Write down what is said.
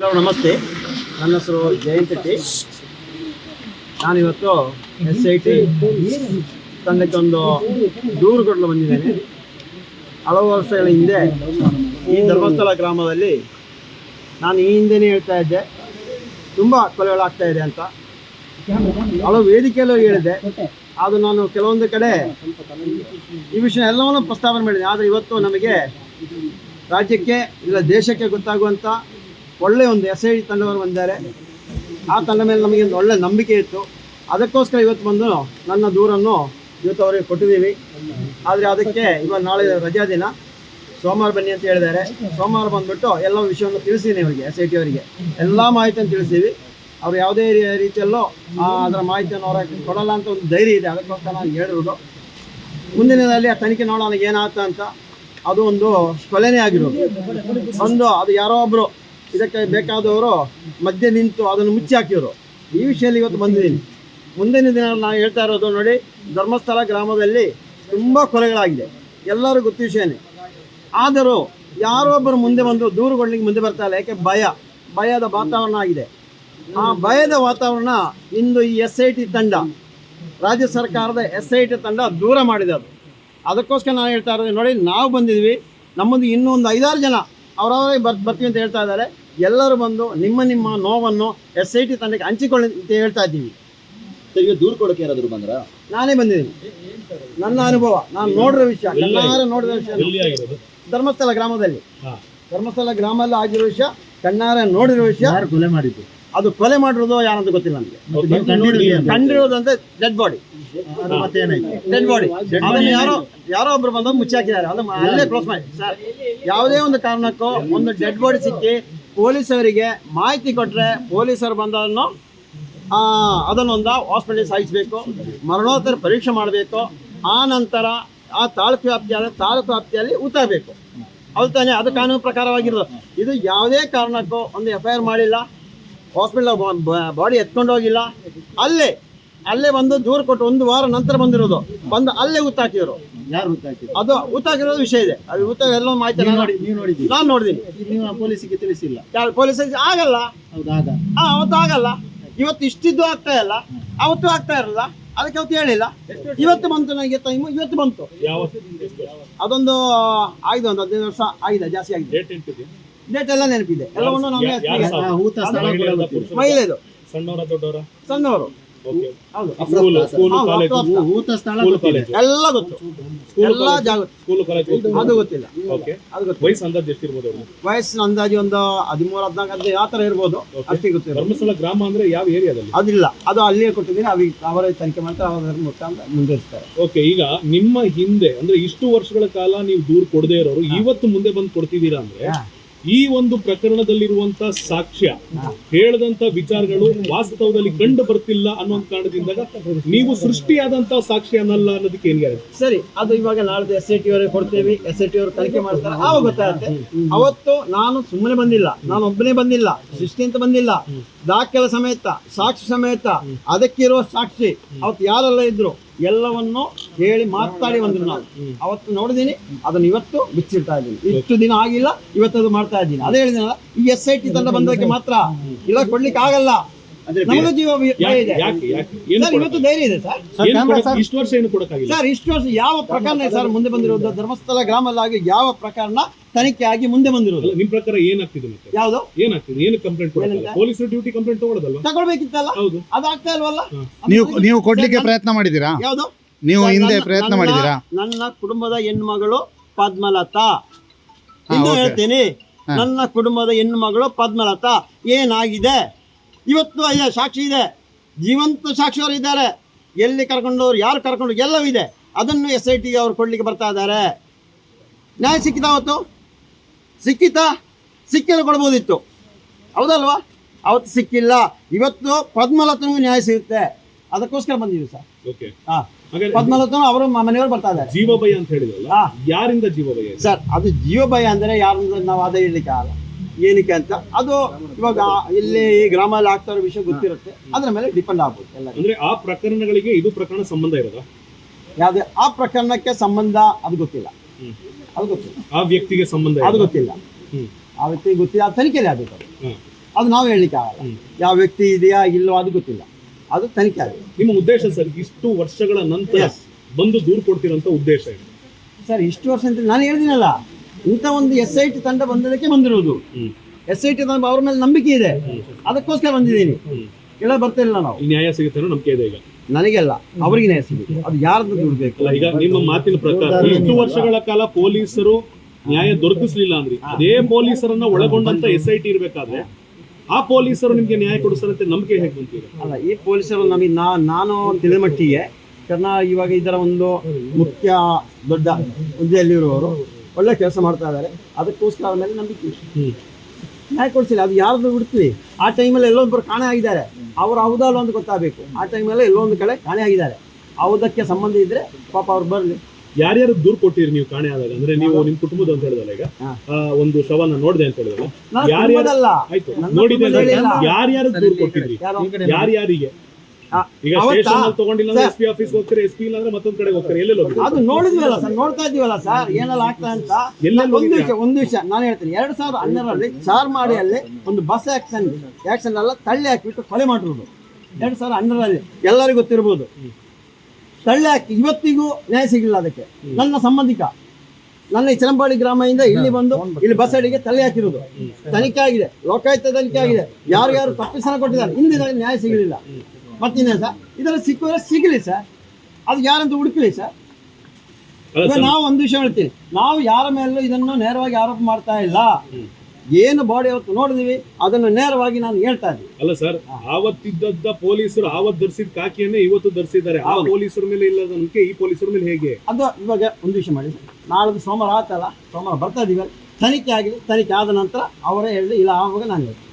Hello, ನಮಸ್ತೆ. ನನ್ನ ಹೆಸರು ಜಯಂತ್ ಟಿ ನಾನಿವತ್ತು ಎಸ್ ಐ ಟಿ ತಂಡಕ್ಕೆ ಒಂದು ದೂರು ಕೊಡಲು ಬಂದಿದ್ದೇನೆ. ಹಲವು ವರ್ಷಗಳ ಹಿಂದೆ ಈ ಧರ್ಮಸ್ಥಳ ಗ್ರಾಮದಲ್ಲಿ ನಾನು ಈ ಹಿಂದೆನೇ ಹೇಳ್ತಾ ಇದ್ದೆ. ತುಂಬ ಕೊಲೆಗಳಾಗ್ತಾ ಇದೆ ಅಂತ. ಹಲವು ವೇದಿಕೆಯಲ್ಲೂ ಹೇಳಿದೆ ಅದು ನಾನು ಕೆಲವೊಂದು ಕಡೆ ಈ ವಿಷಯ ಎಲ್ಲವನ್ನು ಪ್ರಸ್ತಾವನೆ ಮಾಡಿದೆ. ಆದರೆ ಇವತ್ತು ನಮಗೆ ರಾಜ್ಯಕ್ಕೆ ಇಲ್ಲ ದೇಶಕ್ಕೆ ಗೊತ್ತಾಗುವಂಥ ಒಳ್ಳೆ ಒಂದು ಎಸ್ ಐ ತಂಡವರು ಬಂದಿದ್ದಾರೆ. ಆ ತಂಡ ಮೇಲೆ ನಮಗೆ ಒಂದು ಒಳ್ಳೆ ನಂಬಿಕೆ ಇತ್ತು. ಅದಕ್ಕೋಸ್ಕರ ಇವತ್ತು ಬಂದು ನನ್ನ ದೂರನ್ನು ಇವತ್ತು ಅವರಿಗೆ ಕೊಟ್ಟಿದ್ದೀವಿ. ಆದರೆ ಅದಕ್ಕೆ ಇವಾಗ ನಾಳೆ ರಜಾ ದಿನ. ಸೋಮವಾರ ಬನ್ನಿ ಅಂತ ಹೇಳಿದ್ದಾರೆ. ಸೋಮವಾರ ಬಂದ್ಬಿಟ್ಟು ಎಲ್ಲ ವಿಷಯವನ್ನು ತಿಳಿಸಿದ್ದೀನಿ ಅವರಿಗೆ, ಎಸ್ ಐ ಟಿ ಅವರಿಗೆ. ಎಲ್ಲ ಮಾಹಿತಿಯನ್ನು ತಿಳಿಸ್ತೀವಿ ಅವ್ರು ಯಾವುದೇ ರೀತಿಯಲ್ಲೂ ಅದರ ಮಾಹಿತಿಯನ್ನು ಅವರ ಕೊಡಲ್ಲ ಅಂತ ಒಂದು ಧೈರ್ಯ ಇದೆ. ಅದಕ್ಕೋಸ್ಕರ ನಾನು ಹೇಳಿರೋದು ಮುಂದಿನದಲ್ಲಿ ಆ ತನಿಖೆ ನೋಡೋಣ ಏನಾಗ್ತಾ ಅಂತ ಅದು ಒಂದು ಕೊಲೆನೇ ಆಗಿರೋದು. ಒಂದು ಅದು ಯಾರೋ ಒಬ್ರು ಇದಕ್ಕೆ ಬೇಕಾದವರು ಮಧ್ಯೆ ನಿಂತು ಅದನ್ನು ಮುಚ್ಚಿ ಹಾಕಿದರು. ಈ ವಿಷಯದಲ್ಲಿ ಇವತ್ತು ಬಂದಿದ್ದೀನಿ. ಮುಂದಿನ ದಿನ ನಾನು ಹೇಳ್ತಾ ಇರೋದು ನೋಡಿ, ಧರ್ಮಸ್ಥಳ ಗ್ರಾಮದಲ್ಲಿ ತುಂಬ ಕೊಲೆಗಳಾಗಿದೆ. ಎಲ್ಲರೂ ಗೊತ್ತ ವಿಷಯನೇ. ಆದರೂ ಯಾರೋ ಒಬ್ಬರು ಮುಂದೆ ಬಂದು ದೂರುಗೊಳ್ಳಿಗೆ ಮುಂದೆ ಬರ್ತಾ ಇಲ್ಲ. ಯಾಕೆ? ಭಯ. ಭಯದ ವಾತಾವರಣ ಆಗಿದೆ. ಆ ಭಯದ ವಾತಾವರಣ ಇಂದು ಈ ಎಸ್ ಐ ಟಿ ತಂಡ, ರಾಜ್ಯ ಸರ್ಕಾರದ ಎಸ್ ಐ ಟಿ ತಂಡ ದೂರ ಮಾಡಿದೆ ಅದು. ಅದಕ್ಕೋಸ್ಕರ ನಾನು ಹೇಳ್ತಾ ಇರೋದು ನೋಡಿ, ನಾವು ಬಂದಿದ್ವಿ. ನಮ್ಮದು ಇನ್ನೂ ಒಂದು ಐದಾರು ಜನ ಅವರವರೇ ಬರ್ ಬರ್ತೀವಿ ಅಂತ ಹೇಳ್ತಾ ಇದ್ದಾರೆ. ಎಲ್ಲರೂ ಬಂದು ನಿಮ್ಮ ನಿಮ್ಮ ನೋವನ್ನು ಎಸ್ ಐ ಟಿ ತಂಡಕ್ಕೆ ಹಂಚಿಕೊಳ್ಳಿ ಅಂತ ಹೇಳ್ತಾ ಇದ್ದೀವಿ. ಈಗ ದೂರ ಕೊಡೋಕೆ ಯಾರಾದರೂ ಬಂದ್ರ? ನಾನೇ ಬಂದಿದ್ದೀನಿ. ನನ್ನ ಅನುಭವ. ನಾನು ನೋಡಿರೋ ವಿಷಯ. ಕಣ್ಣಾರೆ ನೋಡಿದ ವಿಷಯ ಧರ್ಮಸ್ಥಳ ಗ್ರಾಮದಲ್ಲಿ. ಧರ್ಮಸ್ಥಳ ಗ್ರಾಮದಲ್ಲಿ ಆಗಿರೋ ವಿಷಯ ಕಣ್ಣಾರೆ ನೋಡಿರೋ ವಿಷಯ. ಯಾರು ಕೊಲೆ ಮಾಡಿದ್ದು? ಅದು ಕೊಲೆ ಮಾಡಿರೋದು ಯಾರಂತ ಗೊತ್ತಿಲ್ಲ ಏನು? ಕಂಡಿರೋದಂತೆ ಡೆಡ್ ಬಾಡಿ ಡೆಡ್ ಬಾಡಿ ಅದನ್ನು ಯಾರೋ ಯಾರೋ ಒಬ್ರು ಬಂದು ಮುಚ್ಚಿ ಹಾಕಿದ್ದಾರೆ. ಅದು ಅಲ್ಲೇ ಕ್ಲೋಸ್ ಮಾಡಿ. ಸರ್ ಯಾವುದೇ ಒಂದು ಕಾರಣಕ್ಕೂ ಒಂದು ಡೆಡ್ ಬಾಡಿ ಸಿಕ್ಕಿ ಪೊಲೀಸರಿಗೆ ಮಾಹಿತಿ ಕೊಟ್ಟರೆ ಪೊಲೀಸರು ಬಂದನ್ನು ಅದನ್ನೊಂದು ಹಾಸ್ಪಿಟಲ್ ಸಾಗಿಸಬೇಕು ಮರಣೋತ್ತರ ಪರೀಕ್ಷೆ ಮಾಡಬೇಕು. ಆ ನಂತರ ಆ ತಾಲೂಕು ವ್ಯಾಪ್ತಿಯಾದ ತಾಲೂಕು ವ್ಯಾಪ್ತಿಯಲ್ಲಿ ಉತ್ತಬೇಕು ತಾನೇ ಅದು ಕಾನೂನು ಪ್ರಕಾರವಾಗಿರೋದು. ಇದು ಯಾವುದೇ ಕಾರಣಕ್ಕೂ ಒಂದು ಎಫ್ ಐ ಆರ್ ಮಾಡಿಲ್ಲ. ಹಾಸ್ಪಿಟಲ್ ಬಾಡಿ ಎತ್ಕೊಂಡು ಹೋಗಿಲ್ಲ ಅಲ್ಲೇ ಅಲ್ಲೇ ಬಂದು ದೂರ ಕೊಟ್ಟು ಒಂದು ವಾರ ನಂತರ ಬಂದಿರೋದು. ಬಂದು ಅಲ್ಲೇ ಉತ್ತಾಕಿದ್ರು. ಯಾರು ಗೊತ್ತಾಯ್ತು ಅದು ಉತ್ತಾಕಿರೋದು ವಿಷಯ ಇದೆ. ಅದು ಉತ್ತ ಎಲ್ಲ ಮಾಹಿತಿ ನಾನು ನೋಡಿ ನೀವು ನೋಡಿದ್ದೀರಿ. ನಾನು ನೋಡಿದ್ದೀನಿ. ನೀವು ಆ ಪೊಲೀಸಿಗೆ ತಿಳಿಸಿಲ್ಲ. ಯಾರು ಪೊಲೀಸರಿಗೆ ಆಗಲ್ಲ. ಹೌದಾಗ ಹಾ ಅವತ್ತು ಆಗಲ್ಲ. ಇವತ್ತು ಇಷ್ಟಿದ್ದು ಆಗ್ತಾ ಇಲ್ಲ. ಅವತ್ತು ಆಗ್ತಾ ಇರಲ್ಲ ಅದಕ್ಕೆ ಅವತ್ತು ಹೇಳಿಲ್ಲ. ಇವತ್ತು ಬಂತು ನನಗೆ ಟೈಮು ಇವತ್ತು ಬಂತು. ಅದೊಂದು ಆಗಿದೆ ಒಂದು ಹದಿನೈದು ವರ್ಷ ಆಗಿದೆ ಜಾಸ್ತಿ ಆಗಿದೆ. ಡೇಟ್ ಎಲ್ಲ ನೆನಪಿದೆ. ಎಲ್ಲವನ್ನು. ಪುರುಷರ? ಮಹಿಳೆದು ಸಣ್ಣವರ. ಎಲ್ಲ ಗೊತ್ತು. ಎಲ್ಲ ಜಾಗ ಗೊತ್ತು. ಸ್ಕೂಲ್ ಕಾಲೇಜ್ ಅದು ಗೊತ್ತಿಲ್ಲ. ಓಕೆ ಅದು ಗೊತ್ತು ವಯಸ್ಸು ಅಂದಾಜು ಎಷ್ಟಿರ್ಬೋದು ವಯಸ್ಸಿನ ಅಂದಾಜು ಒಂದು ಹದಿಮೂರು ಹದಿನಾಲ್ಕು ಹದಿನೈದು ಯಾವ ಥರ ಇರ್ಬೋದು ಅಷ್ಟೇ ಗೊತ್ತಿಲ್ಲ. ಧರ್ಮಸ್ಥಳ ಗ್ರಾಮ ಅಂದ್ರೆ ಯಾವ ಏರಿಯಾದಲ್ಲಿ ಅದಿಲ್ಲ. ಅದು ಅಲ್ಲಿಯೇ ಕೊಟ್ಟಿದ್ದೀನಿ. ಅವಿ ಅವರೇ ತನಿಖೆ ಮಾಡ್ತಾರೆ ಅವರ ಮುಖಾಂತರ ಮುಂದುವರಿಸ್ತಾರೆ. ಓಕೆ ಈಗ ನಿಮ್ಮ ಹಿಂದೆ ಅಂದ್ರೆ ಇಷ್ಟು ವರ್ಷಗಳ ಕಾಲ ನೀವು ದೂರ ಕೊಡದೇ ಇರೋರು ಇವತ್ತು ಮುಂದೆ ಬಂದು ಕೊಡ್ತಿದ್ದೀರಾ ಅಂದ್ರೆ. ಈ ಒಂದು ಪ್ರಕರಣದಲ್ಲಿರುವಂತ ಸಾಕ್ಷ್ಯ, ಹೇಳದಂತ ವಿಚಾರಗಳು ವಾಸ್ತವದಲ್ಲಿ ಕಂಡು ಬರ್ತಿಲ್ಲ ಅನ್ನೋ ಕಾರಣದಿಂದ ನೀವು ಸೃಷ್ಟಿಯಾದಂತ ಸಾಕ್ಷಿ ಅನ್ನಲ್ಲ ಅನ್ನೋದಕ್ಕೆ ಏನ್ ಸರಿ, ಅದು ಇವಾಗ ನಾಳೆ ಎಸ್ ಐ ಟಿ ಅವರಿಗೆ ಕೊಡ್ತೇವೆ ಎಸ್ ಐ ಟಿ ಅವರು ತನಿಖೆ ಮಾಡ್ತಾರೆ, ಆವಾಗ ಗೊತ್ತಾಗುತ್ತೆ. ಅವತ್ತು ನಾನು ಸುಮ್ಮನೆ ಬಂದಿಲ್ಲ, ನಾನು ಒಬ್ಬನೇ ಬಂದಿಲ್ಲ, ಸೃಷ್ಟಿ ಅಂತ ಬಂದಿಲ್ಲ. ದಾಖಲೆ ಸಮೇತ ಸಾಕ್ಷಿ ಸಮೇತ ಅದಕ್ಕಿರುವ ಸಾಕ್ಷಿ, ಅವತ್ತು ಯಾರೆಲ್ಲ ಇದ್ರು, ಎಲ್ಲವನ್ನು ಹೇಳಿ ಮಾತಾಡಿ ಬಂದ್ರು ನಾವು. ಅವತ್ತು ನೋಡಿದೀನಿ ಅದನ್ನು ಇವತ್ತು ಬಿಚ್ಚಿಡ್ತಾ ಇದ್ದೀನಿ. ಇಷ್ಟು ದಿನ ಆಗಿಲ್ಲ ಇವತ್ತು ಅದು ಮಾಡ್ತಾ ಇದ್ದೀನಿ. ಅದೇ ಹೇಳಿದ ಈ ಎಸ್ ಐ ಟಿ ತಂಡ ಬಂದಕ್ಕೆ ಮಾತ್ರ ಇಲ್ಲ ಕೊಡ್ಲಿಕ್ಕೆ ಆಗಲ್ಲ. ನಮಗೂ ಜೀವ ಭಯ ಇದೆ. ಸರ್ ಇವತ್ತು ಧೈರ್ಯ ಇದೆ ಸರ್. ಇಷ್ಟು ವರ್ಷ ಏನು ಕೊಡಕ್ಕಾಗಿಲ್ಲ? ಸರ್ ಇಷ್ಟು ವರ್ಷ ಯಾವ ಪ್ರಕರಣ ಸರ್ ಮುಂದೆ ಬಂದಿರೋದು? ಧರ್ಮಸ್ಥಳ ಗ್ರಾಮಲ್ಲಾಗಿ ಯಾವ ಪ್ರಕರಣ ತನಿಖೆ ಆಗಿ ಮುಂದೆ ಬಂದಿರೋದು? ಅಲ್ಲ, ನಿಮ್ ಪ್ರಕಾರ ಏನಾಗ್ತಿದೆ ಮತ್ತೆ? ಯಾವುದು? ಏನಾಗ್ತಿದೆ? ಏನು ಕಂಪ್ಲೇಂಟ್ ಪೊಲೀಸ್? ಪೊಲೀಸರ ಡ್ಯೂಟಿ ಕಂಪ್ಲೇಂಟ್ ತಗೊಳ್ಳೋದಲ್ಲ ತಗೊಳ್ಬೇಕಿತ್ತಲ್ಲ? ಹೌದು. ಅದಾಗ್ತಾ ಆಗ್ತಾ ಇಲ್ವಲ್ಲ ನೀವು ನೀವು ಕೊಡ್ಲಿಕ್ಕೆ ಪ್ರಯತ್ನ ಮಾಡಿದೀರಾ ಯಾವುದು? ನೀವು ಹಿಂದೆ ಪ್ರಯತ್ನ ನನ್ನ- ಮಾಡಿದ್ದೀರಾ? ನನ್ನ ಕುಟುಂಬದ ಹೆಣ್ಮಗಳು ಪದ್ಮಲತಾ. ಇನ್ನು ಓಕೆ. ಹೇಳ್ತೀನಿ ಹಾ. ನನ್ನ ಕುಟುಂಬದ ಹೆಣ್ಣುಮಗಳು ಪದ್ಮಲತಾ. ಏನಾಗಿದೆ? ಇವತ್ತು ಅಯ್ಯ ಸಾಕ್ಷಿ ಇದೆ. ಜೀವಂತ ಸಾಕ್ಷಿಯವರು ಇದ್ದಾರೆ. ಎಲ್ಲಿ ಕರ್ಕೊಂಡವ್ರು ಯಾರು ಕರ್ಕೊಂಡು ಎಲ್ಲವೂ ಇದೆ. ಅದನ್ನು ಎಸ್ ಐ ಟಿಗೆ ಅವ್ರು ಕೊಡ್ಲಿಕ್ಕೆ ಬರ್ತಾ ಇದ್ದಾರೆ. ನ್ಯಾಯ ಸಿಕ್ಕಿತಾ ಅವತ್ತು? ಸಿಕ್ಕಿತಾ? ಸಿಕ್ಕಿದ್ರೆ ಕೊಡ್ಬೋದಿತ್ತು. ಹೌದಲ್ವಾ? ಅವತ್ತು ಸಿಕ್ಕಿಲ್ಲ. ಇವತ್ತು ಪದ್ಮಲತನಿಗೂ ನ್ಯಾಯ ಸಿಗುತ್ತೆ. ಅದಕ್ಕೋಸ್ಕರ ಬಂದಿದ್ದೀವಿ ಸರ್. ಓಕೆ ಹಾಂ. ಅವರು ಮನೆಯವರು ಬರ್ತಾ ಇದ್ದಾರೆ. ಜೀವ ಭಯ ಅಂತ ಹೇಳಿದ್ರಲ್ಲ ಯಾರಿಂದ ಜೀವ ಭಯ ಸರ್ ಅದು ಜೀವ ಭಯ ಅಂದ್ರೆ ಯಾರಿಂದ ನಾವು ಅದೇ ಹೇಳಲಿಕ್ಕೆ ಆಗಲ್ಲ. ಏನಕ್ಕೆ ಅಂತ? ಅದು ಇವಾಗ ಇಲ್ಲಿ ಈ ಗ್ರಾಮದಲ್ಲಿ ಆಗ್ತಾ ಇರೋ ವಿಷಯ ಗೊತ್ತಿರುತ್ತೆ. ಅದ್ರ ಮೇಲೆ ಡಿಪೆಂಡ್ ಆಗ್ಬೋದು ಎಲ್ಲ ಅಂದ್ರೆ ಆ ಪ್ರಕರಣಗಳಿಗೆ ಇದು ಪ್ರಕರಣ ಸಂಬಂಧ ಇರೋದಾ? ಯಾವುದೇ ಆ ಪ್ರಕರಣಕ್ಕೆ ಸಂಬಂಧ ಅದು ಗೊತ್ತಿಲ್ಲ. ಅದು ಗೊತ್ತಿಲ್ಲ. ಆ ವ್ಯಕ್ತಿಗೆ ಸಂಬಂಧ ಅದು ಗೊತ್ತಿಲ್ಲ. ಆ ವ್ಯಕ್ತಿಗೆ ಗೊತ್ತಿಲ್ಲ ಆ ತನಿಖೆಯಲ್ಲಿ ಆಗಬೇಕು ಅದು. ಅದು ನಾವು ಹೇಳಲಿಕ್ಕೆ ಆಗಲ್ಲ. ಯಾವ ವ್ಯಕ್ತಿ ಇದೆಯಾ ಇಲ್ಲವೋ ಅದು ಗೊತ್ತಿಲ್ಲ. ಅದು ತನಿಖೆ ಆಗಿದೆ. ನಿಮ್ಮ ಉದ್ದೇಶ ಸರ್ ಇಷ್ಟು ವರ್ಷಗಳ ನಂತರ. ಬಂದು ದೂರು ಕೊಡ್ತಿರೋ ಉದ್ದೇಶ ಇದೆ ಸರ್ ಇಷ್ಟು ವರ್ಷ ಅಂತ ನಾನು ಹೇಳಿದಿನಲ್ಲ ಇಂಥ ಒಂದು ಎಸ್ ಐ ಟಿ ತಂಡ ಬಂದದಕ್ಕೆ ಬಂದಿರುವುದು. ಎಸ್ ಐ ಟಿ ತಂಡ ಅವ್ರ ಮೇಲೆ ನಂಬಿಕೆ ಇದೆ. ಅದಕ್ಕೋಸ್ಕರ ಬಂದಿದ್ದೀನಿ. ಇಲ್ಲ ಬರ್ತಿಲ್ಲ ನಾವು ನ್ಯಾಯ ಸಿಗುತ್ತೆ ಅನ್ನೋ ನಂಬಿಕೆ ಇದೆ ಈಗ. ನನಗೆಲ್ಲ ಅವರಿಗೆ ನ್ಯಾಯ ಸಿಗುತ್ತೆ. ಅದು ಯಾರದ್ದು ದುಡ್ಬೇಕಲ್ಲ ಈಗ ನಿಮ್ಮ ಮಾತಿನ ಪ್ರಕಾರ ಇಷ್ಟು ವರ್ಷಗಳ ಕಾಲ ಪೊಲೀಸರು ನ್ಯಾಯ ದೊರಕಿಸ್ಲಿಲ್ಲ ಅಂದ್ರೆ ಅದೇ ಪೊಲೀಸರನ್ನ ಒಳಗೊಂಡಂತ ಎಸ್ ಐ ಟಿ ಇರ್ಬೇಕಾದ್ರೆ ಆ ಪೊಲೀಸರು ನಿಮಗೆ ನ್ಯಾಯ ಕೊಡಿಸ್ತಾರಂತೆ ನಂಬಿಕೆ ಹೇಗೆ ಅಲ್ಲ ಈ ಪೊಲೀಸರು ನಮಗೆ ನಾ ನಾನು ತಿಳಿದ ಮಟ್ಟಿಗೆ ಕರ್ನಾ ಇವಾಗ ಇದರ ಒಂದು ಮುಖ್ಯ ದೊಡ್ಡ ಹುದ್ದೆಯಲ್ಲಿರುವವರು ಒಳ್ಳೆ ಕೆಲಸ ಮಾಡ್ತಾ ಇದ್ದಾರೆ. ಅದಕ್ಕೋಸ್ಕರ ಮೇಲೆ ನಂಬಿಕೆ. ನ್ಯಾಯ ಕೊಡಿಸಿಲ್ಲ ಅದು ಯಾರ್ದು ಬಿಡ್ತೀವಿ? ಆ ಟೈಮಲ್ಲಿ ಎಲ್ಲೊಬ್ಬರು ಕಾಣೆ ಆಗಿದ್ದಾರೆ. ಅವ್ರು ಹೌದಲ್ಲ ಅಂತ ಗೊತ್ತಾಗಬೇಕು. ಆ ಟೈಮಲ್ಲಿ ಎಲ್ಲೊಂದು ಕಡೆ ಕಾಣೆ ಆಗಿದ್ದಾರೆ. ಹೌದಕ್ಕೆ ಸಂಬಂಧ ಇದ್ದರೆ ಪಾಪ ಅವ್ರು ಬರಲಿ. ಯಾರ್ಯಾರು ದೂರ್ ಕೊಟ್ಟಿರಿ ನೀವು ಕಾಣೆ ಆದಾಗ? ಅಂದ್ರೆ ನೀವು ನಿಮ್ ಕುಟುಂಬದ ಅಂತ ಹೇಳಿದಲ್ಲ ಈಗ ಆ, ಒಂದು ಶವನ ನೋಡಿದೆ ಅಂತ ಹೇಳಿದಲ್ಲ ನಾನು ಯಾರ್ಯಾರು- ಕುಟುಂಬದಲ್ಲ. ಆಯ್ತು ನೋಡಿದೆ. ಯಾರ್ಯಾರು ದೂರು ಕೊಟ್ಟಿದ್ರಿ? ಯಾರು? ಯಾರ್ಯಾರಿಗೆ ಈಗ ಸ್ಟೇಷನ್ ಅಲ್ಲಿ ತಗೊಂಡಿಲ್ಲ ಅಂದ್ರೆ ಸರ್. ಎಸ್ ಪಿ ಆಫೀಸ್ ಹೋಗ್ತಾರೆ ಎಸ್ ಪಿ ಇಲ್ಲ ಅಂದ್ರೆ ಮತ್ತೊಂದ್ ಕಡೆ ಹೋಗ್ತಾರೆ? ಎಲ್ಲೆಲ್ಲ ಅದು ನೋಡಿದ್ವಲ್ಲ ಸರ್ ನೋಡ್ತಾ ಇದೀವಲ್ಲ ಸರ್ ಏನೆಲ್ಲ ಆಗ್ತಾ ಅಂತ? ಒಂದು? ವಿಷಯ ಒಂದು ವಿಷಯ ನಾನು ಹೇಳ್ತೀನಿ. ಎರಡ್ ಸಾವಿರದ ಹನ್ನೆರಡರಲ್ಲಿ ಚಾರ್ಮಾಡಿಯಲ್ಲಿ ಒಂದು ಬಸ್ ಆಕ್ಷನ್ ಆಕ್ಷನ್ ಎಲ್ಲ ತಳ್ಳಿ ಹಾಕಿಬಿಟ್ಟು ಕೊಲೆ ಮಾಡಿರೋದು. ಎರಡ್ ಸಾವಿರದ ಹನ್ನೆರಡರಲ್ಲಿ ಎಲ್ಲರಿಗೂ ಗೊತ್ತಿರ್ಬೋದು. ತಳ್ಳಿ ಹಾಕಿ ಇವತ್ತಿಗೂ ನ್ಯಾಯ ಸಿಗಲಿಲ್ಲ ಅದಕ್ಕೆ. ನನ್ನ ಸಂಬಂಧಿಕ ನನ್ನ ಈ ಚರಂಬಾಡಿ ಗ್ರಾಮದಿಂದ ಇಲ್ಲಿ ಬಂದು ಇಲ್ಲಿ ಬಸ್ ಅಡಿಗೆ ತಲೆ ಹಾಕಿರುವುದು ತನಿಖೆ ಆಗಿದೆ ಲೋಕಾಯುಕ್ತ ತನಿಖೆ ಆಗಿದೆ. ಯಾರು ಯಾರು ತಪ್ಪಿಸನ ಕೊಟ್ಟಿದ್ದಾರೆ ಇಂದಿನ ನ್ಯಾಯ ಸಿಗಲಿಲ್ಲ. ಮತ್ತಿನ್ನೇ ಸರ್? ಇದರಲ್ಲಿ ಸಿಕ್ಕಿದ್ರೆ ಸಿಗಲಿ ಸರ್. ಅದು ಯಾರಂತ ಹುಡುಕಲಿ ಸರ್, ನಾವು ಒಂದು ವಿಷಯ ಹೇಳ್ತೀವಿ ನಾವು ಯಾರ ಮೇಲೂ ಇದನ್ನು ನೇರವಾಗಿ ಆರೋಪ ಮಾಡ್ತಾ ಇಲ್ಲ. ಏನು ಬಾಡಿ ಅವತ್ತು ನೋಡಿದೀವಿ ಅದನ್ನು ನೇರವಾಗಿ ನಾನು ಹೇಳ್ತಾ ಇದ್ದೀನಿ. ಅಲ್ಲ ಸರ್ ಆವತ್ತಿದ್ದ ಪೊಲೀಸರು ಆವತ್ತು ಧರಿಸಿದ ಕಾಕಿಯನ್ನೇ ಇವತ್ತು ಧರಿಸಿದ್ದಾರೆ. ಆ. ಪೊಲೀಸರ ಮೇಲೆ ಇಲ್ಲದ ನಂಬಿಕೆ ಈ ಪೊಲೀಸರ ಮೇಲೆ ಹೇಗೆ? ಅದು ಇವಾಗ ಒಂದು ವಿಷಯ ಮಾಡಿ ನಾಳೆ ಸೋಮವಾರ ಆತಲ್ಲ ಸೋಮವಾರ ಬರ್ತಾ ಇದೀವಿ ತನಿಖೆ ಆಗಿದೆ ತನಿಖೆ ಆದ ನಂತರ ಅವರೇ ಹೇಳಿ ಇಲ್ಲ ಆವಾಗ ನಾನು ಹೇಳ್ತೀನಿ.